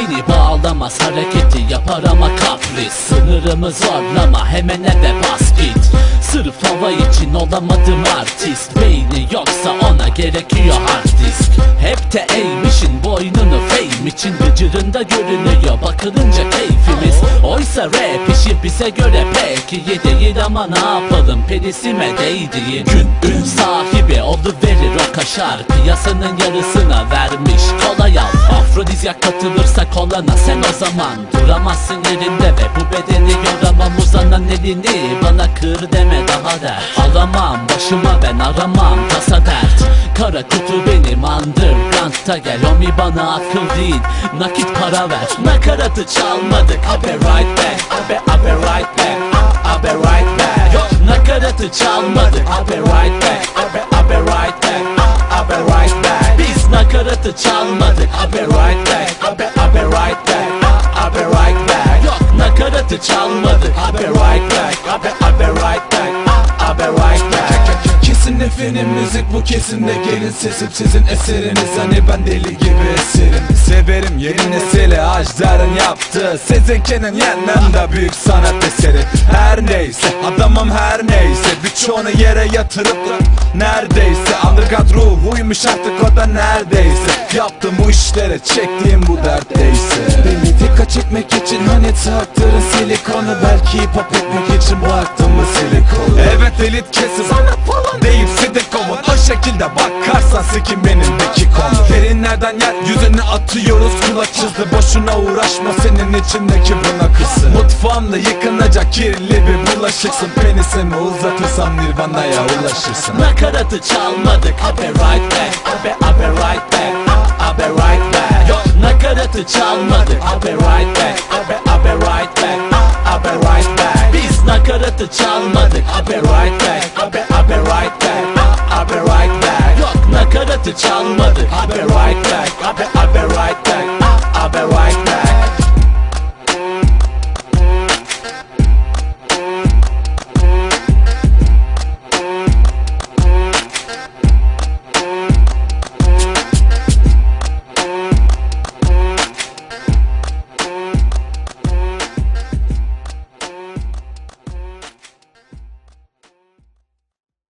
Beni bağlamaz hareketi yapar ama kapris Sınırımı zorlama hemen eve bas git. Sırf hava için olamadım artist. Beyni yoksa ona gerekiyor hard disk. Hep de eğmişin boynunu fame için. Gıcırında görünüyor bakılınca keyfimiz. Oysa rap işi bize göre pek iyi değil ama ne yapalım penisime değdiği Gün ün sahibi oldu verir o kaşar. Piyasanın yarısına vermiş kolay al Afrodizyak katılırsa kolana sen o zaman. Duramazsın yerinde ve bu bedeni yoramam Uzanan elini bana kır deme daha der Alamam başıma ben aramam tasa dert. Kara kutu benim underground'ta gel Omi bana akıl değil nakit para ver. Nakaratı çalmadık Abe right back Abe abe right back Abe right back. Yok nakaratı çalmadık Abe right back Abe abe right back Abe right back. Biz nakaratı çalmadık nakaratı çalmadık Abe right back. Abe abe right back. Abe right back. Kesin efendim müzik bu kesin de gelin sesim sizin eseriniz hani ben deli gibi eserim Severim yeni nesili Ajdar'ın yaptığı. Sezeken'in yanında büyük sanat eseri. Her neyse adamım her neyse. Birçoğunu yere yatırıp Neredeyse. Underground ruhuymuş artık o da neredeyse. Yaptım bu işlere çektiğim bu dertteyse çekmek için hani taktırın silikonu. Belki hip hop etmek için baktım mı silikonu? Evet elit kesim sana falan deyip sidikovun O şekilde bakarsan sikim benimdeki konu Derinlerden yeryüzüne atıyoruz kulaçızdı Boşuna uğraşma senin içindeki buna kısın Mutfağımda yıkanacak kirli bir bulaşıksın. Penisimi uzatırsam nirvanaya ulaşırsın. Nakaratı çalmadık. Abe right back. Abe abe right back. Abe right back Yok nakaratı çalmadık Abe right back. Abe abe right back. Abe right back. Biz nakaratı çalmadık Abe right back. Abe abe right back. Abe right back. Yok nakaratı çalmadık Abe right back. Abe abe right back. Abe right back